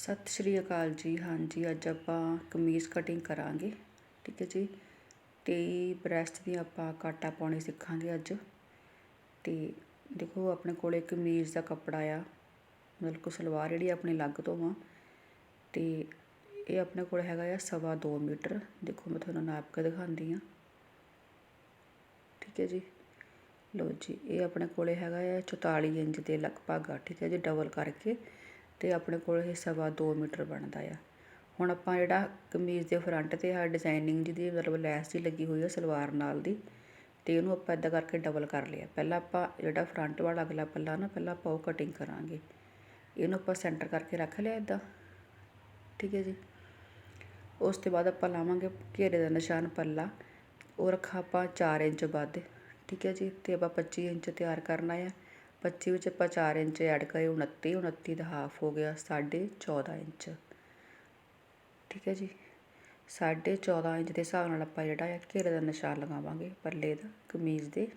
ਸਤਿ ਸ਼੍ਰੀ ਅਕਾਲ ਜੀ। ਹਾਂਜੀ, ਅੱਜ ਆਪਾਂ ਕਮੀਜ਼ ਕਟਿੰਗ ਕਰਾਂਗੇ, ਠੀਕ ਹੈ ਜੀ? ਤੇ ਬ੍ਰੈਸਟ ਦੀ ਆਪਾਂ ਕਾਟਾ ਪਾਉਣੀ ਸਿੱਖਾਂਗੇ ਅੱਜ। ਤੇ ਦੇਖੋ, ਆਪਣੇ ਕੋਲੇ ਕਮੀਜ਼ ਦਾ ਕੱਪੜਾ ਆ। ਮਤਲਬ ਕਿ ਸਲਵਾਰ ਜਿਹੜੀ ਆਪਣੀ ਲੱਗ ਤੋਂ ਆ। ਤੇ ਇਹ ਆਪਣੇ ਕੋਲ ਹੈਗਾ ਆ ਸਵਾ 2 ਮੀਟਰ। ਦੇਖੋ, ਮੈਂ ਤੁਹਾਨੂੰ ਨਾਪ ਕੇ ਦਿਖਾਉਂਦੀ ਆ ਠੀਕ ਹੈ ਜੀ? ਲੋ ਜੀ, ਇਹ ਆਪਣੇ ਕੋਲੇ ਹੈਗਾ ਆ 44 ਇੰਚ ਦੇ ਲਗਭਗ ਆ, ਠੀਕ ਹੈ ਜੀ? ਡਬਲ ਕਰਕੇ। ਅਤੇ ਆਪਣੇ ਕੋਲ ਇਹ ਸਵਾ ਦੋ ਮੀਟਰ ਬਣਦਾ ਆ। ਹੁਣ ਆਪਾਂ ਜਿਹੜਾ ਕਮੀਜ਼ ਦੇ ਫਰੰਟ ਤੇ ਆ ਡਿਜ਼ਾਇਨਿੰਗ ਜਿਹਦੀ ਮਤਲਬ ਲੈਸ ਜਿਹੀ ਲੱਗੀ ਹੋਈ ਆ, ਸਲਵਾਰ ਨਾਲ ਦੀ ਅਤੇ ਇਹਨੂੰ ਆਪਾਂ ਇੱਦਾਂ ਕਰਕੇ ਡਬਲ ਕਰ ਲਿਆ। ਪਹਿਲਾਂ ਆਪਾਂ ਜਿਹੜਾ ਫਰੰਟ ਵਾਲਾ ਅਗਲਾ ਪੱਲਾ ਨਾ, ਪਹਿਲਾਂ ਆਪਾਂ ਉਹ ਕਟਿੰਗ ਕਰਾਂਗੇ। ਇਹਨੂੰ ਆਪਾਂ ਸੈਂਟਰ ਕਰਕੇ ਰੱਖ ਲਿਆ ਇੱਦਾਂ ਠੀਕ ਹੈ ਜੀ। ਉਸ ਤੋਂ ਬਾਅਦ ਆਪਾਂ ਲਾਵਾਂਗੇ ਘੇਰੇ ਦਾ ਨਿਸ਼ਾਨ ਪੱਲਾ। ਉਹ ਰੱਖਾ ਆਪਾਂ 4 ਇੰਚ ਵੱਧ। ਠੀਕ ਹੈ ਜੀ। ਤੇ ਆਪਾਂ 25 ਇੰਚ ਤਿਆਰ ਕਰਨਾ ਆ। 25 ਵਿੱਚ ਆਪਾਂ ਚਾਰ ਇੰਚ ਐਡ ਕਰੇ 29 29 ਦਾ ਹਾਫ ਹੋ ਗਿਆ 14.5 ਇੰਚ। ਠੀਕ ਹੈ ਜੀ? 14.5 ਇੰਚ ਦੇ ਹਿਸਾਬ ਨਾਲ ਆਪਾਂ ਜਿਹੜਾ ਹੈ ਘੇਰੇ ਦਾ ਨਿਸ਼ਾਨ ਲਗਾਵਾਂਗੇ, ਪੱਲੇ ਦਾ, ਕਮੀਜ਼ ਦੇ।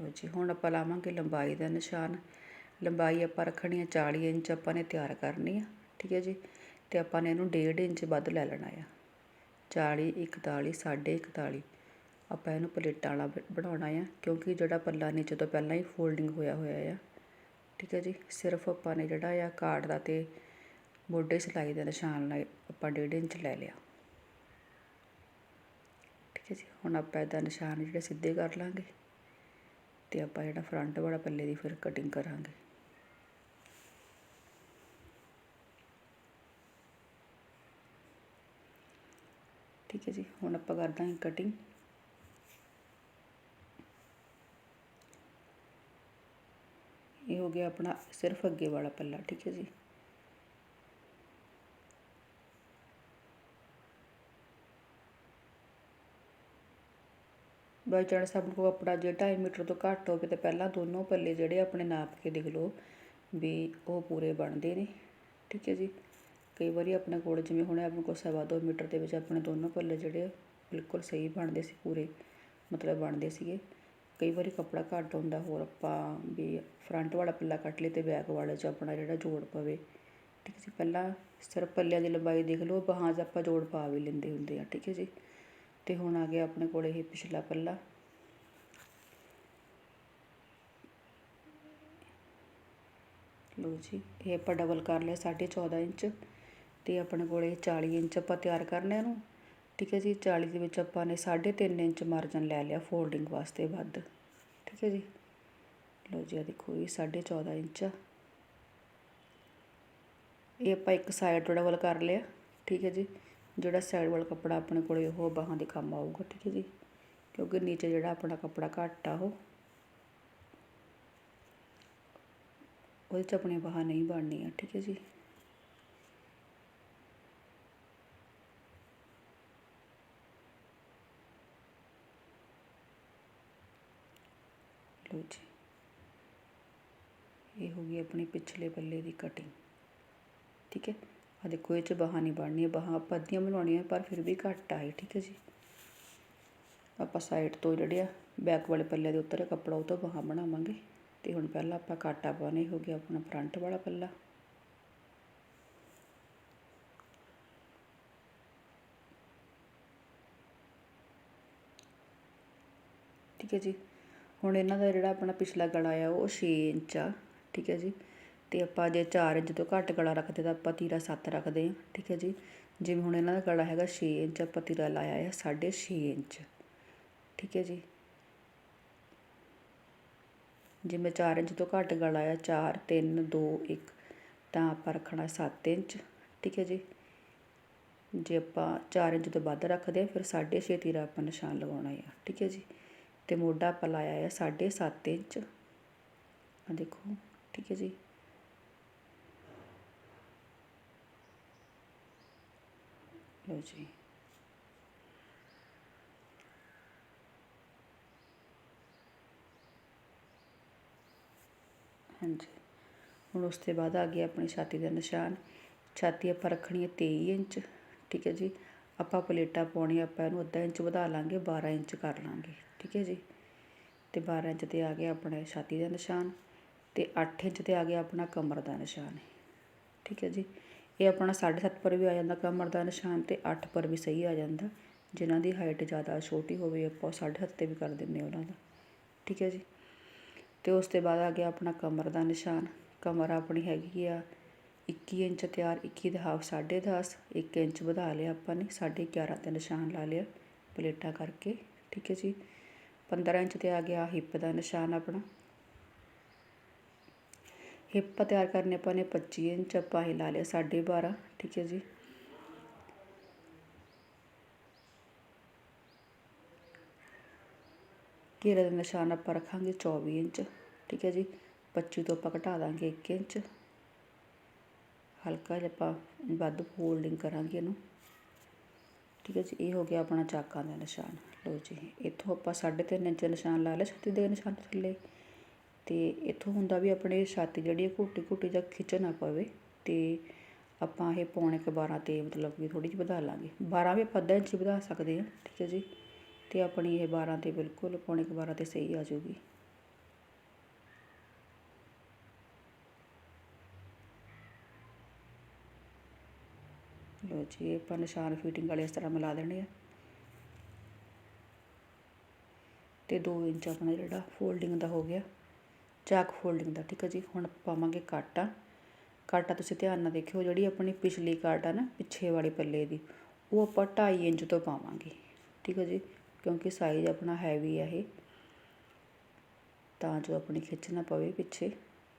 ਲੋ ਜੀ, ਹੁਣ ਆਪਾਂ ਲਾਵਾਂਗੇ ਲੰਬਾਈ ਦਾ ਨਿਸ਼ਾਨ। ਲੰਬਾਈ ਆਪਾਂ ਰੱਖਣੀ ਹੈ 40 ਇੰਚ, ਆਪਾਂ ਨੇ ਤਿਆਰ ਕਰਨੀ ਆ। ਠੀਕ ਹੈ ਜੀ? ਤੇ ਆਪਾਂ ਨੇ ਇਹਨੂੰ 1.5 ਇੰਚ ਵੱਧ ਲੈ ਲੈਣਾ ਆ। 40 41 41 ਆਪਾਂ ਇਹਨੂੰ ਪਲੇਟਾਂ ਵਾਲਾ ਬਣਾਉਣਾ ਆ, ਕਿਉਂਕਿ ਜਿਹੜਾ ਪੱਲਾ ਨੀਚੇ ਤੋਂ ਪਹਿਲਾਂ ਹੀ ਫੋਲਡਿੰਗ ਹੋਇਆ ਹੋਇਆ ਆ। ਠੀਕ ਹੈ ਜੀ? ਸਿਰਫ ਆਪਾਂ ਨੇ ਜਿਹੜਾ ਆ ਕਾਰਡ ਦਾ ਤੇ ਮੋਢੇ ਸਿਲਾਈ ਦਾ ਨਿਸ਼ਾਨ ਨਾਲ ਆਪਾਂ 1.5 ਇੰਚ ਲੈ ਲਿਆ। ਠੀਕ ਹੈ ਜੀ? ਹੁਣ ਆਪਾਂ ਇਹਦਾ ਨਿਸ਼ਾਨ ਜਿਹੜੇ ਸਿੱਧੇ ਕਰ ਲਾਂਗੇ ਤੇ ਆਪਾਂ ਜਿਹੜਾ ਫਰੰਟ ਵਾਲਾ ਪੱਲੇ ਦੀ ਫਿਰ ਕਟਿੰਗ ਕਰਾਂਗੇ। ਠੀਕ ਹੈ ਜੀ? ਹੁਣ ਆਪਾਂ ਕਰ ਦਾਂਗੇ ਕਟਿੰਗ ਇਹ ਹੋ ਗਿਆ ਆਪਣਾ ਸਿਰਫ ਅੱਗੇ ਵਾਲਾ ਪੱਲਾ, ਠੀਕ ਹੈ ਜੀ। ਬਾਈ ਚਾਂਸ ਸਭ ਨੂੰ ਕੱਪੜਾ ਜੇ 2.5 ਮੀਟਰ ਤੋਂ ਘੱਟ ਹੋਵੇ ਤਾਂ ਪਹਿਲਾਂ ਦੋਨੋਂ ਪੱਲੇ ਜਿਹੜੇ ਆਪਣੇ ਨਾਪ ਕੇ ਦੇਖ ਲਓ ਵੀ ਉਹ ਪੂਰੇ ਬਣਦੇ ਨੇ, ਠੀਕ ਹੈ ਜੀ। ਕਈ ਵਾਰੀ ਆਪਣੇ ਕੋਲ ਜਿਵੇਂ ਹੁਣ ਆਪਣੇ ਕੋਲ ਸਵਾ 2 ਮੀਟਰ ਦੇ ਵਿੱਚ ਆਪਣੇ ਦੋਨੋਂ ਪੱਲੇ ਜਿਹੜੇ ਬਿਲਕੁਲ ਸਹੀ ਬਣਦੇ ਸੀ, ਪੂਰੇ ਮਤਲਬ ਬਣਦੇ ਸੀਗੇ। ਕਈ ਵਾਰੀ ਕੱਪੜਾ ਘੱਟ ਹੁੰਦਾ, ਹੋਰ ਆਪਾਂ ਵੀ ਫਰੰਟ ਵਾਲਾ ਪੱਲਾ ਕੱਟ ਲਈ ਅਤੇ ਬੈਕ ਵਾਲੇ 'ਚ ਆਪਣਾ ਜਿਹੜਾ ਜੋੜ ਪਵੇ। ਠੀਕ ਹੈ ਜੀ, ਪਹਿਲਾਂ ਸਿਰਫ ਪੱਲਿਆਂ ਦੀ ਲੰਬਾਈ ਦੇਖ ਲਓ ਬਾਹਾਂ 'ਚ ਆਪਾਂ ਜੋੜ ਪਾ ਵੀ ਲੈਂਦੇ ਹੁੰਦੇ ਆ, ਠੀਕ ਹੈ ਜੀ। ਅਤੇ ਹੁਣ ਆ ਗਿਆ ਆਪਣੇ ਕੋਲ ਇਹ ਪਿਛਲਾ ਪੱਲਾ। ਲੋ ਜੀ, ਇਹ ਆਪਾਂ ਡਬਲ ਕਰ ਲਿਆ 14.5 ਇੰਚ ਅਤੇ ਆਪਣੇ ਕੋਲ ਇਹ 40 ਇੰਚ ਆਪਾਂ ਤਿਆਰ ਕਰਨਾ ਇਹਨੂੰ। ਠੀਕ ਹੈ ਜੀ 40 ਦੇ ਵਿੱਚ ਆਪਾਂ ਨੇ 3.5 ਇੰਚ ਮਾਰਜਨ ਲੈ ਲਿਆ ਫੋਲਡਿੰਗ ਵਾਸਤੇ ਵੱਧ, ਠੀਕ ਹੈ ਜੀ। ਲੋ ਜੀ ਆ ਦੇਖੋ ਇਹ 14.5 ਇੰਚ ਆ। ਇਹ ਆਪਾਂ ਇੱਕ ਸਾਈਡ ਤੋਂ ਵੱਲ ਕਰ ਲਿਆ, ਠੀਕ ਹੈ ਜੀ। ਜਿਹੜਾ ਸਾਈਡ ਵਾਲਾ ਕੱਪੜਾ ਆਪਣੇ ਕੋਲੇ, ਉਹ ਬਾਹਾਂ ਦੇ ਕੰਮ ਆਊਗਾ, ਠੀਕ ਹੈ ਜੀ। ਕਿਉਂਕਿ ਨੀਚੇ ਜਿਹੜਾ ਆਪਣਾ ਕੱਪੜਾ ਘੱਟ ਆ ਉਹ, ਉਹਦੇ 'ਚ ਆਪਣੀ ਬਾਹਾਂ ਨਹੀਂ ਬਣਨੀਆਂ, ਠੀਕ ਹੈ ਜੀ। ਲੋ ਇਹ ਹੋ ਗਈ ਆਪਣੀ ਪਿਛਲੇ ਪੱਲੇ ਦੀ ਕਟਿੰਗ ਠੀਕ ਹੈ? ਆ ਦੇਖੋ, ਇਹ 'ਚ ਬਾਹਾਂ ਨਹੀਂ ਬਣਨੀ ਬਾਹਾਂ ਆਪਾਂ ਅੱਧੀਆਂ ਬਣਾਉਣੀਆਂ, ਪਰ ਫਿਰ ਵੀ ਘੱਟ ਆਏ ਠੀਕ ਹੈ ਜੀ? ਆਪਾਂ ਸਾਈਡ ਤੋਂ ਜਿਹੜੇ ਆ ਬੈਕ ਵਾਲੇ ਪੱਲੇ ਦੇ ਉੱਤਰ ਕੱਪੜਾ, ਉਹ ਤੋਂ ਬਾਹਾਂ ਬਣਾਵਾਂਗੇ। ਤੇ ਹੁਣ ਪਹਿਲਾਂ ਆਪਾਂ ਕਾਟਾ ਪਾਉਣੇ ਹੋ ਗਿਆ ਆਪਣਾ ਫਰੰਟ ਵਾਲਾ ਪੱਲਾ। ਠੀਕ ਹੈ ਜੀ? ਹੁਣ ਇਹਨਾਂ ਦਾ ਜਿਹੜਾ ਆਪਣਾ ਪਿਛਲਾ ਗਲਾ ਆ, ਉਹ 6 ਇੰਚ ਆ, ਠੀਕ ਹੈ ਜੀ। ਤੇ ਆਪਾਂ ਜੇ 4 ਇੰਚ ਤੋਂ ਘੱਟ ਗਲਾ ਰੱਖਦੇ ਤਾਂ ਆਪਾਂ ਤੀਰਾ 7 ਰੱਖਦੇ ਹਾਂ, ਠੀਕ ਹੈ ਜੀ। ਜਿਵੇਂ ਹੁਣ ਇਹਨਾਂ ਦਾ ਗਲਾ ਹੈਗਾ 6 ਇੰਚ, ਆਪਾਂ ਤੀਰਾ ਲਾਇਆ ਆ 6.5 ਇੰਚ, ਠੀਕ ਹੈ ਜੀ। ਜਿਵੇਂ 4 ਇੰਚ ਤੋਂ ਘੱਟ ਗਲਾ ਆ 4 3 2 1 ਤਾਂ ਆਪਾਂ ਰੱਖਣਾ 7 ਇੰਚ, ਠੀਕ ਹੈ ਜੀ। ਜੇ ਆਪਾਂ 4 ਇੰਚ ਤੋਂ ਵੱਧ ਰੱਖਦੇ ਆ ਫਿਰ 6.5 ਤੀਰਾ ਆਪਾਂ ਨਿਸ਼ਾਨ ਲਗਾਉਣਾ ਆ, ਠੀਕ ਹੈ ਜੀ। ਅਤੇ ਮੋਢਾ ਆਪਾਂ ਲਾਇਆ ਆ 7.5 ਇੰਚ। ਆ ਦੇਖੋ, ਠੀਕ ਹੈ ਜੀ। ਲਓ ਜੀ। ਹਾਂਜੀ। ਹੁਣ ਉਸ ਤੋਂ ਬਾਅਦ ਆ ਗਿਆ ਆਪਣੀ ਛਾਤੀ ਦਾ ਨਿਸ਼ਾਨ। ਛਾਤੀ ਆਪਾਂ ਰੱਖਣੀ ਹੈ 23 ਇੰਚ, ਠੀਕ ਹੈ ਜੀ। ਆਪਾਂ ਪਲੇਟਾਂ ਪਾਉਣੀਆਂ ਆਪਾਂ ਇਹਨੂੰ ਅੱਧਾ ਇੰਚ ਵਧਾ ਲਾਂਗੇ 12 ਇੰਚ ਕਰ ਲਾਂਗੇ। ਠੀਕ ਹੈ ਜੀ। ਅਤੇ ਬਾਰਾਂ ਇੰਚ ਤੇ ਆ ਗਿਆ ਆਪਣੇ ਛਾਤੀ ਦਾ ਨਿਸ਼ਾਨ ਅਤੇ ਅੱਠ ਇੰਚ ਤੇ ਆ ਗਿਆ ਆਪਣਾ ਕਮਰ ਦਾ ਨਿਸ਼ਾਨ ਠੀਕ ਹੈ ਜੀ। ਇਹ ਆਪਣਾ 7.5 ਪਰ ਵੀ ਆ ਜਾਂਦਾ ਕਮਰ ਦਾ ਨਿਸ਼ਾਨ ਅਤੇ ਅੱਠ ਪਰ ਵੀ ਸਹੀ ਆ ਜਾਂਦਾ। ਜਿਨ੍ਹਾਂ ਦੀ ਹਾਈਟ ਜ਼ਿਆਦਾ ਛੋਟੀ ਹੋਵੇ ਆਪਾਂ 7.5 ਤੇ ਵੀ ਕਰ ਦਿੰਦੇ ਉਹਨਾਂ ਦਾ। ਠੀਕ ਹੈ ਜੀ। ਅਤੇ ਉਸ ਤੋਂ ਬਾਅਦ ਆ ਗਿਆ ਆਪਣਾ ਕਮਰ ਦਾ ਨਿਸ਼ਾਨ। ਕਮਰ ਆਪਣੀ ਹੈਗੀ ਆ 21 ਇੰਚ ਤਿਆਰ 21 ਦਾ ਹਾਫ 10.5 1 ਇੰਚ ਵਧਾ ਲਿਆ ਆਪਾਂ ਨੇ 11.5 ਤੇ ਨਿਸ਼ਾਨ ਲਾ ਲਿਆ ਪਲੇਟਾਂ ਕਰਕੇ। ਠੀਕ ਹੈ ਜੀ। 15 ਇੰਚ ਤੇ ਆ ਗਿਆ ਹਿੱਪ ਦਾ ਨਿਸ਼ਾਨ ਆਪਣਾ। ਹਿੱਪ ਤਿਆਰ ਕਰਨੇ ਆਪਾਂ ਨੇ 25 ਇੰਚ, ਆਪਾਂ ਇਹ ਲਾ ਲਿਆ 12.5 ਠੀਕ ਹੈ ਜੀ। ਘੇਰੇ ਦਾ ਨਿਸ਼ਾਨ ਆਪਾਂ ਰੱਖਾਂਗੇ 24 ਇੰਚ, ਠੀਕ ਹੈ ਜੀ। 25 ਤੋਂ ਆਪਾਂ ਘਟਾ ਦਾਂਗੇ 1 ਇੰਚ। ਹਲਕਾ ਜਿਹਾ ਆਪਾਂ ਵੱਧ ਫੋਲਡਿੰਗ ਕਰਾਂਗੇ ਇਹਨੂੰ। ਠੀਕ ਹੈ ਜੀ, ਇਹ ਹੋ ਗਿਆ ਆਪਣਾ ਚਾਕਾਂ ਦਾ ਨਿਸ਼ਾਨ। ਲਓ ਜੀ, ਇੱਥੋਂ ਆਪਾਂ 3.5 ਇੰਚ ਨਿਸ਼ਾਨ ਲਾ ਲਿਆ, ਛਾਤੀ ਦੇ ਨਿਸ਼ਾਨ ਥੱਲੇ। ਤੇ ਇੱਥੋਂ ਹੁੰਦਾ ਵੀ ਆਪਣੇ ਛਾਤੀ ਜਿਹੜੀ ਘੁੱਟੀ ਘੁੱਟੀ ਜਾਂ ਖਿੱਚ ਨਾ ਪਵੇ ਤੇ ਆਪਾਂ ਇਹ ਪੌਣੇ ਕ 12 ਤੇ ਮਤਲਬ ਕਿ ਥੋੜੀ ਜਿਹੀ ਵਧਾ ਲਾਂਗੇ। 12 ਵੀ ਆਪਾਂ ਅੱਧਾ ਇੰਚ ਵਧਾ ਸਕਦੇ ਹਾਂ, ਠੀਕ ਹੈ ਜੀ। ਤੇ ਆਪਣੀ ਇਹ 12 ਤੇ ਬਿਲਕੁਲ ਪੌਣੇ ਕ 12 ਤੇ ਸਹੀ ਆ ਜਾਊਗੀ। ਲੋ ਜੀ ਆਪਾਂ ਨਿਸ਼ਾਨ ਫਿਟਿੰਗ ਵਾਲੇ ਇਸ ਤਰ੍ਹਾਂ ਮਿਲਾ ਦੇਣੇ ਆ। ਤੇ 2 ਇੰਚ ਆਪਣਾ ਜਿਹੜਾ ਫੋਲਡਿੰਗ ਦਾ ਹੋ ਗਿਆ ਚਾਕ ਫੋਲਡਿੰਗ ਦਾ, ਠੀਕ ਹੈ ਜੀ? ਹੁਣ ਪਾਵਾਂਗੇ ਕਾਟਾ। ਕਾਟਾ ਤੁਸੀਂ ਧਿਆਨ ਨਾਲ ਦੇਖਿਓ, ਜਿਹੜੀ ਆਪਣੀ ਪਿਛਲੀ ਕਾਟ ਆ ਨਾ, ਪਿੱਛੇ ਵਾਲੇ ਪੱਲੇ ਦੀ, ਉਹ ਆਪਾਂ 2.5 ਇੰਚ ਤੋਂ ਪਾਵਾਂਗੇ, ਠੀਕ ਹੈ ਜੀ? ਕਿਉਂਕਿ ਸਾਈਜ਼ ਆਪਣਾ ਹੈਵੀ ਆ ਇਹ। ਤਾਂ ਜੋ ਆਪਣੀ ਖਿੱਚ ਨਾ ਪਵੇ ਪਿੱਛੇ,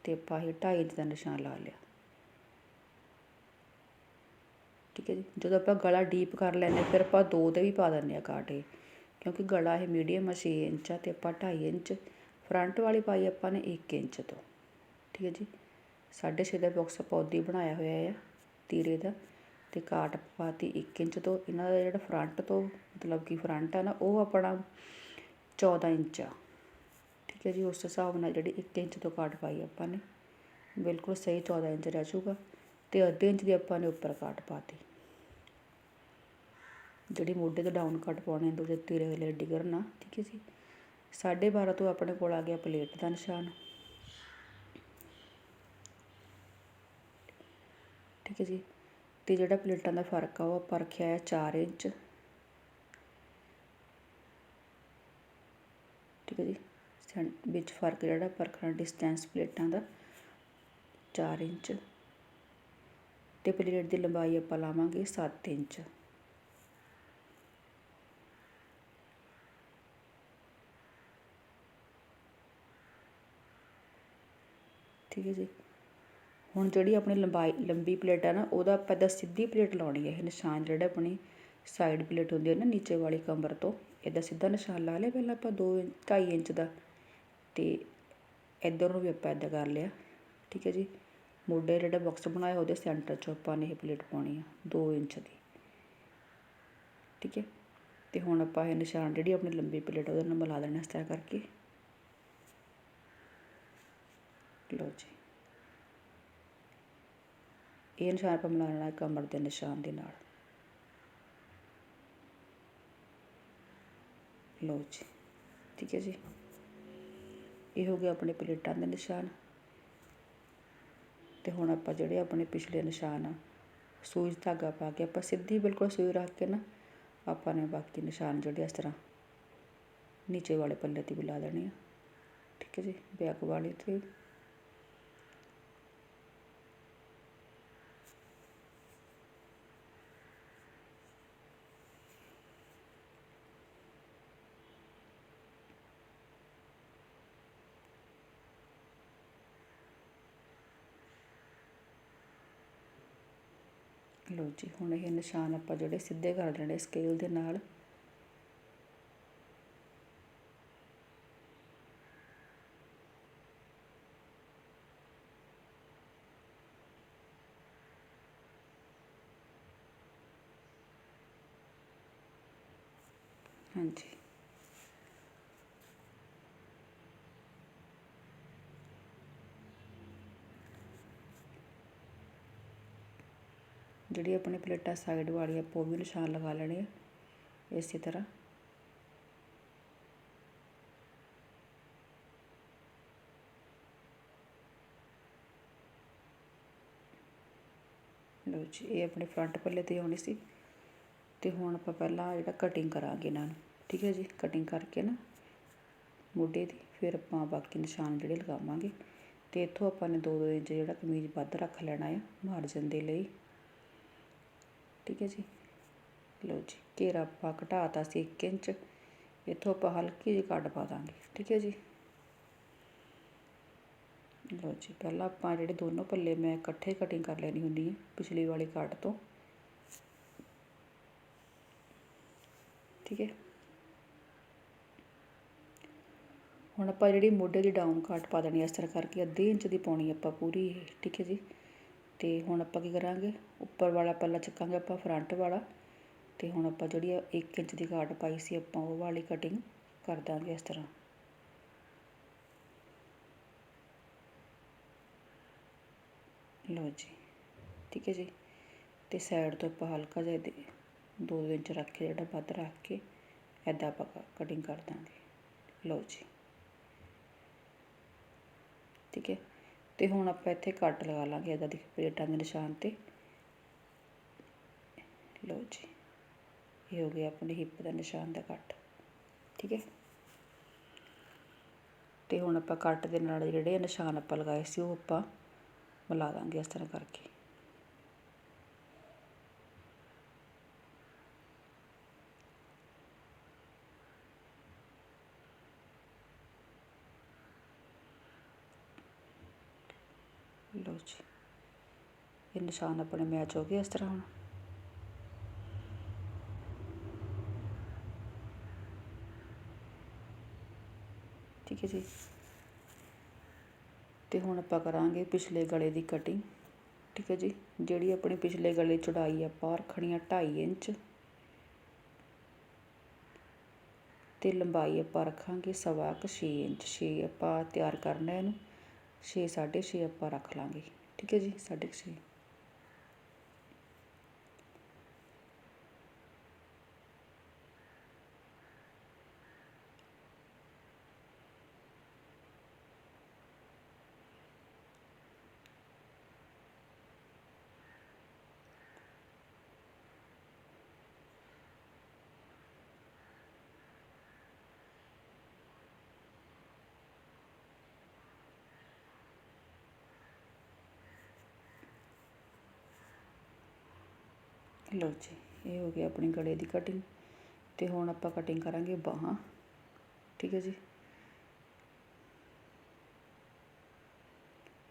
ਤੇ ਆਪਾਂ ਇਹ 2.5 ਇੰਚ ਦਾ ਨਿਸ਼ਾਨ ਲਾ ਲਿਆ। ਠੀਕ ਹੈ ਜੀ। ਜਦੋਂ ਆਪਾਂ ਗਲਾ ਡੀਪ ਕਰ ਲੈਂਦੇ ਫਿਰ ਆਪਾਂ ਦੋ ਤੇ ਵੀ ਪਾ ਦਿੰਦੇ ਆ ਕਾਟੇ। ਕਿਉਂਕਿ ਗਲਾ ਇਹ ਮੀਡੀਅਮ ਆ, ਛੇ ਇੰਚ ਆ ਅਤੇ ਆਪਾਂ ਢਾਈ ਇੰਚ ਫਰੰਟ ਵਾਲੀ ਪਾਈ ਆਪਾਂ ਨੇ 1 ਇੰਚ ਤੋਂ। ਠੀਕ ਹੈ ਜੀ। 6.5 ਦਾ ਬਾਕਸ ਆਪਾਂ ਉੱਦੀ ਬਣਾਇਆ ਹੋਇਆ ਆ, ਤੀਰੇ ਦਾ। ਅਤੇ ਕਾਟ ਪਾਤੀ 1 ਇੰਚ ਤੋਂ। ਇਹਨਾਂ ਦਾ ਜਿਹੜਾ ਫਰੰਟ ਤੋਂ, ਮਤਲਬ ਕਿ ਫਰੰਟ ਆ ਨਾ, ਉਹ ਆਪਣਾ 14 ਇੰਚ ਆ। ਠੀਕ ਹੈ ਜੀ। ਉਸ ਹਿਸਾਬ ਨਾਲ ਜਿਹੜੀ 1 ਇੰਚ ਤੋਂ ਕਾਟ ਪਾਈ ਆਪਾਂ ਨੇ। ਬਿਲਕੁਲ ਸਹੀ 14 ਇੰਚ ਰਹਿ ਜਾਊਗਾ ਅਤੇ ਅੱਧੇ ਇੰਚ ਦੀ ਆਪਾਂ ਨੇ ਉੱਪਰ ਕਾਟ ਪਾਤੀ। ਜਿਹੜੀ ਮੋਢੇ ਤੋਂ ਡਾਊਨ ਕੱਟ ਪਾਉਣੇ ਦੂਜੇ ਤੇਰੇ ਵੇਲੇ ਅੱਡੀ ਕਰਨਾ ਠੀਕ ਹੈ ਜੀ। 12.5 ਤੋਂ ਆਪਣੇ ਕੋਲ ਆ ਗਿਆ ਪਲੇਟ ਦਾ ਨਿਸ਼ਾਨ। ਠੀਕ ਹੈ ਜੀ। ਤੇ ਜਿਹੜਾ ਪਲੇਟਾਂ ਦਾ ਫ਼ਰਕ ਆ, ਉਹ ਆਪਾਂ ਰੱਖਿਆ ਹੈ 4 ਇੰਚ। ਠੀਕ ਹੈ ਜੀ। ਵਿੱਚ ਫ਼ਰਕ ਜਿਹੜਾ ਆਪਾਂ ਰੱਖਣਾ ਡਿਸਟੈਂਸ ਪਲੇਟਾਂ ਦਾ 4 ਇੰਚ। ਤੇ ਪਲੇਟ ਦੀ ਲੰਬਾਈ ਆਪਾਂ ਲਾਵਾਂਗੇ 7 ਇੰਚ। ਠੀਕ ਹੈ ਜੀ। ਹੁਣ ਜਿਹੜੀ ਆਪਣੀ ਲੰਬਾਈ, ਲੰਬੀ ਪਲੇਟ ਹੈ ਨਾ, ਉਹਦਾ ਆਪਾਂ ਇੱਦਾਂ ਸਿੱਧੀ ਪਲੇਟ ਲਾਉਣੀ ਹੈ। ਇਹ ਨਿਸ਼ਾਨ ਜਿਹੜਾ ਆਪਣੀ ਸਾਈਡ ਪਲੇਟ ਹੁੰਦੀ ਹੈ ਨਾ, ਨੀਚੇ ਵਾਲੀ ਕਮਰ ਤੋਂ ਇੱਦਾਂ ਸਿੱਧਾ ਨਿਸ਼ਾਨ ਲਾ ਲਿਆ ਪਹਿਲਾਂ ਆਪਾਂ 2 2.5 ਇੰਚ ਦਾ। ਤੇ ਇੱਧਰ ਨੂੰ ਵੀ ਆਪਾਂ ਇੱਦਾਂ ਕਰ ਲਿਆ, ਠੀਕ ਹੈ ਜੀ। ਮੋਢੇ ਜਿਹੜਾ ਬਾਕਸ ਬਣਾਇਆ, ਉਹਦੇ ਸੈਂਟਰ 'ਚ ਆਪਾਂ ਨੇ ਇਹ ਪਲੇਟ ਪਾਉਣੀ ਆ 2 ਇੰਚ ਦੀ। ਠੀਕ ਹੈ। ਤੇ ਹੁਣ ਆਪਾਂ ਇਹ ਨਿਸ਼ਾਨ ਜਿਹੜੀ ਆਪਣੀ ਲੰਬੀ ਪਲੇਟ ਉਹਦੇ ਨਾਲ ਮਿਲਾ ਦੇਣਾ ਇਸ ਤਰ੍ਹਾਂ ਕਰਕੇ। ਲਓ ਜੀ। ਇਹ ਨਿਸ਼ਾਨ ਆਪਾਂ ਮਿਲਾ ਲੈਣਾ ਕਮਰ ਦੇ ਨਿਸ਼ਾਨ ਦੇ ਨਾਲ। ਲਓ ਜੀ, ਠੀਕ ਹੈ ਜੀ। ਇਹ ਹੋ ਗਿਆ ਆਪਣੇ ਪਲੇਟਾਂ ਦੇ ਨਿਸ਼ਾਨ। ਤੇ ਹੁਣ ਆਪਾਂ ਜਿਹੜੇ ਆਪਣੇ ਪਿਛਲੇ ਨਿਸ਼ਾਨ ਆ, ਸੂਈ ਧਾਗਾ ਪਾ ਕੇ ਆਪਾਂ ਸਿੱਧੀ ਬਿਲਕੁਲ ਸੂਈ ਰੱਖ ਕੇ ਨਾ ਆਪਾਂ ਨੇ ਬਾਕੀ ਨਿਸ਼ਾਨ ਜਿਹੜੇ ਇਸ ਤਰ੍ਹਾਂ ਨੀਚੇ ਵਾਲੇ ਪੱਲੇ ਤੇ ਵੀ ਲਾ ਦੇਣੇ ਆ। ਠੀਕ ਹੈ ਜੀ, ਬੈਕ ਵਾਲੇ ਤੇ ਲਓ ਜੀ ਹੁਣ ਇਹ ਨਿਸ਼ਾਨ ਆਪਾਂ ਜਿਹੜੇ ਸਿੱਧੇ ਕਰ ਲੈਣੇ ਸਕੇਲ ਦੇ ਨਾਲ। ਹਾਂਜੀ। ਜਿਹੜੀ ਆਪਣੇ ਪਲੇਟਾਂ ਸਾਈਡ ਵਾਲੀ ਆਪਾਂ ਉਹ ਵੀ ਨਿਸ਼ਾਨ ਲਗਾ ਲੈਣੇ ਆ। ਇਸੇ ਤਰ੍ਹਾਂ। ਲਓ ਜੀ, ਇਹ ਆਪਣੇ ਫਰੰਟ ਪੱਲੇ ਤੇ ਆਉਣੀ ਸੀ। ਤੇ ਹੁਣ ਆਪਾਂ ਪਹਿਲਾਂ ਜਿਹੜਾ ਕਟਿੰਗ ਕਰਾਂਗੇ ਇਹਨਾਂ ਨੂੰ, ਠੀਕ ਹੈ ਜੀ? ਕਟਿੰਗ ਕਰਕੇ ਨਾ ਮੋਢੇ ਦੀ, ਫਿਰ ਆਪਾਂ ਬਾਕੀ ਨਿਸ਼ਾਨ ਜਿਹੜੇ ਲਗਾਵਾਂਗੇ। ਤੇ ਇੱਥੋਂ ਆਪਾਂ ਨੇ 2-2 ਇੰਚ ਜਿਹੜਾ ਕਮੀਜ਼ ਵੱਧ ਰੱਖ ਲੈਣਾ ਹੈ ਮਾਰਜਨ ਦੇ ਲਈ। ਠੀਕ ਹੈ ਜੀ। ਲਓ ਜੀ, ਘੇਰਾ ਆਪਾਂ ਘਟਾਤਾ ਸੀ 1 ਇੰਚ। ਇੱਥੋਂ ਆਪਾਂ ਹਲਕੀ ਜਿਹੀ ਕੱਢ ਪਾ ਦਾਂਗੇ, ਠੀਕ ਹੈ ਜੀ। ਲਓ ਜੀ, ਪਹਿਲਾਂ ਆਪਾਂ ਜਿਹੜੇ ਦੋਨੋਂ ਪੱਲੇ ਮੈਂ ਇਕੱਠੇ ਕਟਿੰਗ ਕਰ ਲੈਣੀ ਹੁੰਦੀ ਹੈ, ਪਿਛਲੀ ਵਾਲੀ ਕੱਟ ਤੋਂ। ਠੀਕ ਹੈ। ਹੁਣ ਆਪਾਂ ਜਿਹੜੀ ਮੋਢੇ ਦੀ ਡਾਊਨ ਕੱਟ ਪਾ ਦੇਣੀ ਇਸ ਤਰ੍ਹਾਂ ਕਰਕੇ ਅੱਧੇ ਇੰਚ ਦੀ ਪਾਉਣੀ ਆਪਾਂ ਪੂਰੀ, ਠੀਕ ਹੈ ਜੀ। ਤੇ ਹੁਣ ਆਪਾਂ ਕੀ ਕਰਾਂਗੇ? ਉੱਪਰ ਵਾਲਾ ਪੱਲਾ ਚੱਕਾਂਗੇ ਆਪਾਂ ਫਰੰਟ ਵਾਲਾ। ਤੇ ਹੁਣ ਆਪਾਂ ਜਿਹੜੀ 1 ਇੰਚ ਦੀ ਕਾਟ ਪਾਈ ਸੀ ਆਪਾਂ, ਉਹ ਵਾਲੀ ਕਟਿੰਗ ਕਰ ਦਾਂਗੇ ਇਸ ਤਰ੍ਹਾਂ। ਲਓ ਜੀ, ਠੀਕ ਹੈ ਜੀ। ਤੇ ਸਾਈਡ ਤੋਂ ਆਪਾਂ ਹਲਕਾ ਜਿਹਾ ਦੇ 2 ਇੰਚ ਰੱਖ ਕੇ, ਜਿਹੜਾ ਵੱਧ ਰੱਖ ਕੇ ਐਦਾਂ ਆਪਾਂ ਕਟਿੰਗ ਕਰ ਦਾਂਗੇ। ਲਓ ਜੀ। ਠੀਕ ਹੈ। ਤੇ ਹੁਣ ਆਪਾਂ ਇੱਥੇ ਕੱਟ ਲਗਾ ਲਾਂਗੇ ਇਹਦਾ ਦੀ ਪਲੇਟਾਂ ਦੇ ਨਿਸ਼ਾਨ ਤੇ। ਲਓ ਜੀ, ਇਹ ਹੋ ਗਿਆ ਆਪਣੇ ਹਿੱਪ ਦਾ ਨਿਸ਼ਾਨ ਦਾ ਕੱਟ, ਠੀਕ ਹੈ। ਤੇ ਹੁਣ ਆਪਾਂ ਕੱਟ ਦੇ ਨਾਲ ਜਿਹੜੇ ਨਿਸ਼ਾਨ ਆਪਾਂ ਲਗਾਏ ਸੀ, ਉਹ ਆਪਾਂ ਮਿਲਾ ਦਾਂਗੇ ਇਸ ਤਰ੍ਹਾਂ ਕਰਕੇ। ਲਓ ਜੀ, ਇਹ ਨਿਸ਼ਾਨ ਆਪਣੇ ਮੈਚ ਹੋ ਗਏ ਇਸ ਤਰ੍ਹਾਂ ਹੁਣ। ਠੀਕ ਹੈ ਜੀ। ਤੇ ਹੁਣ ਆਪਾਂ ਕਰਾਂਗੇ ਪਿਛਲੇ ਗਲੇ ਦੀ ਕਟਿੰਗ ਠੀਕ ਹੈ ਜੀ। ਜਿਹੜੀ ਆਪਣੀ ਪਿਛਲੇ ਗਲੇ ਚੌੜਾਈ ਆਪਾਂ ਰੱਖਣੀ ਆ 2.5 ਇੰਚ। ਤੇ ਲੰਬਾਈ ਆਪਾਂ ਰੱਖਾਂਗੇ ਸਵਾ ਕੁ 6 ਇੰਚ। 6 ਆਪਾਂ ਤਿਆਰ ਕਰਨਾ ਇਹਨੂੰ। 6 6.5 ਆਪਾਂ ਰੱਖ ਲਾਂਗੇ। ਠੀਕ ਹੈ ਜੀ 6.5 ਲਓ ਜੀ, ਇਹ ਹੋ ਗਿਆ ਆਪਣੇ ਗਲੇ ਦੀ ਕਟਿੰਗ ਤੇ ਹੁਣ ਆਪਾਂ ਕਟਿੰਗ ਕਰਾਂਗੇ ਬਾਹਾਂ, ਠੀਕ ਹੈ ਜੀ।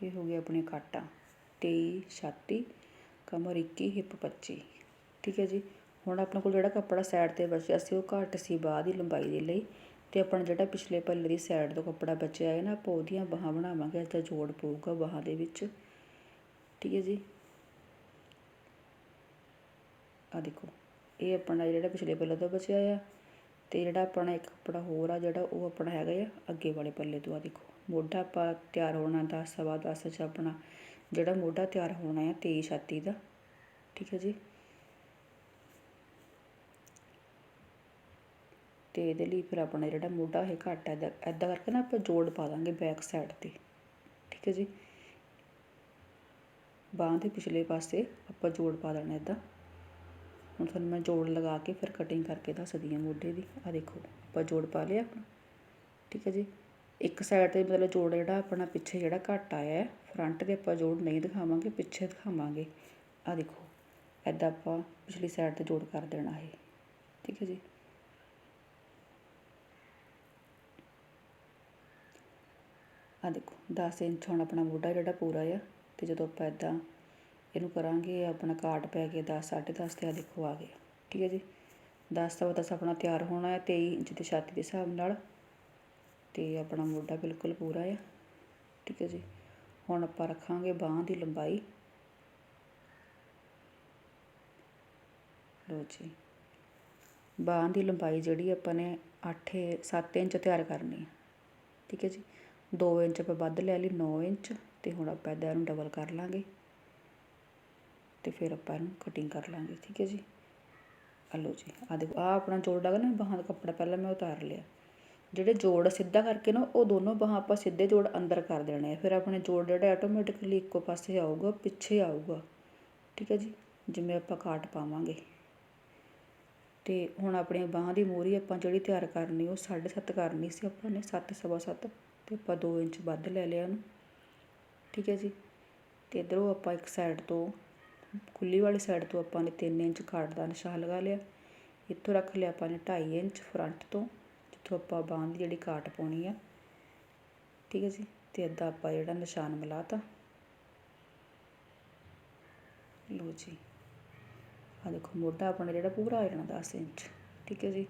ਇਹ ਹੋ ਗਿਆ ਆਪਣੇ ਕਾਟਾ 23 ਛਾਤੀ, ਕਮਰ 21 ਹਿੱਪ 25 ਠੀਕ ਹੈ ਜੀ। ਹੁਣ ਆਪਣੇ ਕੋਲ ਜਿਹੜਾ ਕੱਪੜਾ ਸਾਈਡ ਤੇ ਬਚਿਆ ਸੀ, ਉਹ ਘੱਟ ਸੀ ਬਾਹ ਦੀ ਲੰਬਾਈ ਦੇ ਲਈ ਤੇ ਆਪਣਾ ਜਿਹੜਾ ਪਿਛਲੇ ਪੱਲੇ ਦੀ ਸਾਈਡ ਤੋਂ ਕੱਪੜਾ ਬਚਿਆ ਹੈ ਨਾ, ਆਪਾਂ ਉਹਦੀਆਂ ਬਾਹਾਂ ਬਣਾਵਾਂਗੇ, ਅੱਜ ਜੋੜ ਪਊਗਾ ਬਾਹਾਂ ਦੇ ਵਿੱਚ, ਠੀਕ ਹੈ ਜੀ। ਆ ਦੇਖੋ, ਇਹ ਆਪਣਾ ਜਿਹੜਾ ਪਿਛਲੇ ਪੱਲੇ ਤੋਂ ਬਚਿਆ ਆ ਤੇ ਜਿਹੜਾ ਆਪਣਾ ਇੱਕ ਕੱਪੜਾ ਹੋਰ ਆ ਜਿਹੜਾ ਉਹ ਆਪਣਾ ਹੈਗਾ ਆ ਅੱਗੇ ਵਾਲੇ ਪੱਲੇ ਤੋਂ ਆ ਦੇਖੋ। ਮੋਢਾ ਆਪਾਂ ਤਿਆਰ ਹੋਣਾ 10 ਸਵਾ 10 ਚ ਆਪਣਾ ਜਿਹੜਾ ਮੋਢਾ ਤਿਆਰ ਹੋਣਾ ਆ 23 ਛਾਤੀ ਦਾ, ਠੀਕ ਹੈ ਜੀ? ਤੇ ਇਹਦੇ ਲਈ ਫਿਰ ਆਪਣਾ ਜਿਹੜਾ ਮੋਢਾ ਇਹ ਘੱਟ ਹੈ ਐਦਾਂ ਕਰਕੇ ਨਾ ਆਪਾਂ ਜੋੜ ਪਾ ਦਾਂਗੇ ਬੈਕ ਸਾਈਡ ਤੇ, ਠੀਕ ਹੈ ਜੀ? ਬਾਹਾਂ ਦੇ ਪਿਛਲੇ ਪਾਸੇ ਆਪਾਂ ਜੋੜ ਪਾ ਦੇਣਾ ਇਦਾਂ ਹੁਣ ਤੁਹਾਨੂੰ ਮੈਂ ਜੋੜ ਲਗਾ ਕੇ ਫਿਰ ਕਟਿੰਗ ਕਰਕੇ ਦੱਸਦੀ ਹਾਂ ਮੋਢੇ ਦੀ। ਆ ਦੇਖੋ, ਆਪਾਂ ਜੋੜ ਪਾ ਲਿਆ ਆਪਣਾ। ਠੀਕ ਹੈ ਜੀ? ਇੱਕ ਸਾਈਡ ਤੇ ਮਤਲਬ ਜੋੜ ਜਿਹੜਾ ਆਪਣਾ ਪਿੱਛੇ ਜਿਹੜਾ ਘੱਟ ਆਇਆ ਹੈ ਫਰੰਟ ਤੇ ਆਪਾਂ ਜੋੜ ਨਹੀਂ ਦਿਖਾਵਾਂਗੇ, ਪਿੱਛੇ ਦਿਖਾਵਾਂਗੇ। ਆ ਦੇਖੋ ਐਦਾਂ ਆਪਾਂ ਪਿਛਲੀ ਸਾਈਡ ਤੇ ਜੋੜ ਕਰ ਦੇਣਾ ਹੈ ਠੀਕ ਹੈ ਜੀ? ਆ ਦੇਖੋ 10 ਇੰਚ ਹੁਣ ਆਪਣਾ ਮੋਢਾ ਜਿਹੜਾ ਪੂਰਾ ਆ, ਤੇ ਜਦੋਂ ਆਪਾਂ ਇਦਾਂ ਇਹਨੂੰ ਕਰਾਂਗੇ, ਆਪਣਾ ਕਾਟ ਪੈ ਗਿਆ 10 10.5 ਤੇ ਆ ਦੇਖੋ ਆ ਗਿਆ। ਠੀਕ ਹੈ ਜੀ? 10 ਸਵਾ 10 ਆਪਣਾ ਤਿਆਰ ਹੋਣਾ ਹੈ 23 ਇੰਚ ਦੀ ਛਾਤੀ ਦੇ ਹਿਸਾਬ ਨਾਲ। ਤੇ ਆਪਣਾ ਮੋਢਾ ਬਿਲਕੁਲ ਪੂਰਾ ਆ। ਠੀਕ ਹੈ ਜੀ? ਹੁਣ ਆਪਾਂ ਰੱਖਾਂਗੇ ਬਾਹਾਂ ਦੀ ਲੰਬਾਈ। ਲੋ ਜੀ। ਬਾਹਾਂ ਦੀ ਲੰਬਾਈ ਜਿਹੜੀ ਆਪਾਂ ਨੇ 8 7 ਇੰਚ ਤਿਆਰ ਕਰਨੀ ਹੈ। ਠੀਕ ਹੈ ਜੀ? 2 ਇੰਚ ਆਪਾਂ ਵੱਧ ਲੈ ਲਈ 9 ਇੰਚ। ਤੇ ਹੁਣ ਆਪਾਂ ਇਹਦਾ ਇਹਨੂੰ ਡਬਲ ਕਰ ਲਾਂਗੇ। ਤੇ ਫਿਰ ਆਪਾਂ ਇਹਨੂੰ ਕਟਿੰਗ ਕਰ ਲਾਂਗੇ, ਠੀਕ ਹੈ ਜੀ? ਆ ਲਓ ਜੀ ਆ ਦੇਖੋ ਆ ਆਪਣਾ ਜੋੜ ਲੱਗਾ ਨਾ, ਬਾਹਾਂ ਦਾ ਕੱਪੜਾ ਪਹਿਲਾਂ ਮੈਂ ਉਤਾਰ ਲਿਆ। ਜਿਹੜੇ ਜੋੜ ਸਿੱਧਾ ਕਰਕੇ ਨਾ, ਉਹ ਦੋਨੋਂ ਬਾਹਾਂ ਆਪਾਂ ਸਿੱਧੇ ਜੋੜ ਅੰਦਰ ਕਰ ਦੇਣੇ ਆ। ਫਿਰ ਆਪਣੇ ਜੋੜ ਜਿਹੜਾ ਆਟੋਮੈਟਿਕਲੀ ਇੱਕੋ ਪਾਸੇ ਆਊਗਾ, ਪਿੱਛੇ ਆਊਗਾ, ਠੀਕ ਹੈ ਜੀ? ਜਿਵੇਂ ਆਪਾਂ ਕਾਟ ਪਾਵਾਂਗੇ। ਤੇ ਹੁਣ ਆਪਣੀ ਬਾਹਾਂ ਦੀ ਮੋਰੀ ਆਪਾਂ ਜਿਹੜੀ ਤਿਆਰ ਕਰਨੀ, ਉਹ 7.5 ਕਰਨੀ ਸੀ ਆਪਾਂ ਨੇ 7 ਸਵਾ 7 ਤੇ ਆਪਾਂ 2 ਇੰਚ ਵੱਧ ਲੈ ਲਿਆ ਉਹਨੂੰ ਠੀਕ ਹੈ ਜੀ? ਤੇ ਇਧਰੋਂ ਆਪਾਂ ਇੱਕ ਸਾਈਡ ਤੋਂ ਖੁੱਲੀ ਵਾਲੀ ਸਾਈਡ ਤੋਂ ਆਪਾਂ ਨੇ 3 ਇੰਚ ਕਾਟ ਦਾ ਨਿਸ਼ਾਨ ਲਗਾ ਲਿਆ। ਇੱਥੋਂ ਰੱਖ ਲਿਆ ਆਪਾਂ ਨੇ 2.5 ਇੰਚ ਫਰੰਟ ਤੋਂ, ਜਿੱਥੋਂ ਆਪਾਂ ਬਾਹਾਂ ਦੀ ਜਿਹੜੀ ਕਾਟ ਪਾਉਣੀ ਆ। ਠੀਕ ਹੈ ਜੀ? ਤੇ ਅੱਧਾ ਆਪਾਂ ਜਿਹੜਾ ਨਿਸ਼ਾਨ ਮਿਲਾਤਾ। ਲਓ ਜੀ। ਆ ਦੇਖੋ, ਮੋਢਾ ਆਪਣਾ ਜਿਹੜਾ ਪੂਰਾ ਆ ਜਾਣਾ 10 ਇੰਚ। ਠੀਕ ਹੈ ਜੀ?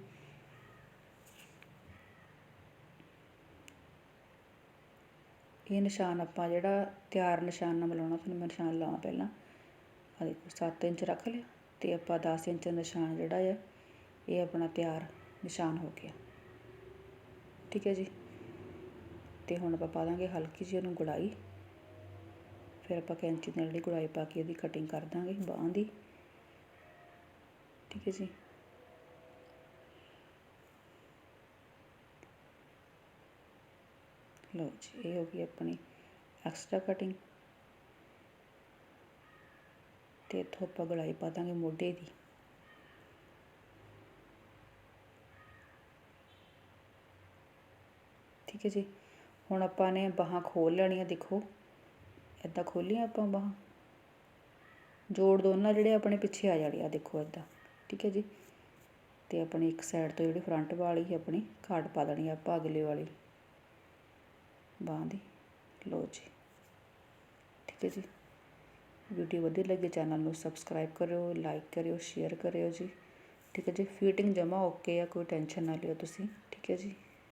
ਇਹ ਨਿਸ਼ਾਨ ਆਪਾਂ ਜਿਹੜਾ ਤਿਆਰ ਨਿਸ਼ਾਨ ਨਾਲ ਮਿਲਾਉਣਾ, ਤੁਹਾਨੂੰ ਮੈਂ ਨਿਸ਼ਾਨ ਲਾਵਾਂ ਪਹਿਲਾਂ। ਆ ਦੇਖੋ 7 ਇੰਚ ਰੱਖ ਲਿਆ ਅਤੇ ਆਪਾਂ 10 ਇੰਚ ਨਿਸ਼ਾਨ ਜਿਹੜਾ ਆ, ਇਹ ਆਪਣਾ ਤਿਆਰ ਨਿਸ਼ਾਨ ਹੋ ਗਿਆ। ਠੀਕ ਹੈ ਜੀ? ਤੇ ਹੁਣ ਆਪਾਂ ਪਾ ਦਾਂਗੇ ਹਲਕੀ ਜਿਹੀ ਉਹਨੂੰ ਗੁੜਾਈ। ਫਿਰ ਆਪਾਂ ਕੈਂਚੀ ਨਾਲ ਜਿਹੜੀ ਗੁੜਾਈ ਪਾ ਕੇ ਇਹਦੀ ਕਟਿੰਗ ਕਰ ਦਾਂਗੇ ਬਾਹਾਂ ਦੀ। ਠੀਕ ਹੈ ਜੀ? ਲਓ ਜੀ, ਇਹ ਹੋ ਗਈ ਆਪਣੀ ਐਕਸਟਰਾ ਕਟਿੰਗ ਤੇ ਇੱਥੋਂ ਆਪਾਂ ਗਲਾਈ ਪਾ ਦਾਂਗੇ ਮੋਢੇ ਦੀ। ਠੀਕ ਹੈ ਜੀ। ਹੁਣ ਆਪਾਂ ਨੇ ਬਾਹਾਂ ਖੋਲ ਲੈਣੀਆਂ ਦੇਖੋ। ਇੱਦਾਂ ਖੋਲੀਆਂ ਆਪਾਂ ਬਾਹਾਂ। ਜੋੜ ਦੋਨਾਂ ਜਿਹੜੇ ਆਪਣੇ ਪਿੱਛੇ ਆ ਜਾਣੇ ਆ ਦੇਖੋ ਇੱਦਾਂ ਠੀਕ ਹੈ ਜੀ। ਤੇ ਆਪਣੀ ਇੱਕ ਸਾਈਡ ਤੋਂ ਜਿਹੜੀ ਫਰੰਟ ਵਾਲੀ ਆਪਣੀ ਕਾਟ ਪਾ ਦੇਣੀ ਆਪਾਂ ਅਗਲੇ ਵਾਲੀ। ਬਾਂਹ ਦੀ। ਲੋ ਜੀ। ਠੀਕ ਹੈ ਜੀ। ਵੀਡੀਓ ਵਧੀਆ ਲੱਗੇ ਚੈਨਲ ਨੂੰ ਸਬਸਕ੍ਰਾਈਬ ਕਰਿਓ ਲਾਈਕ ਕਰਿਓ ਸ਼ੇਅਰ ਕਰਿਓ ਜੀ। ਠੀਕ ਹੈ ਜੀ ਫਿਟਿੰਗ ਜਮਾ ਓਕੇ ਆ, ਕੋਈ ਟੈਨਸ਼ਨ ਨਾ ਲਿਓ ਤੁਸੀਂ। ਠੀਕ ਹੈ ਜੀ।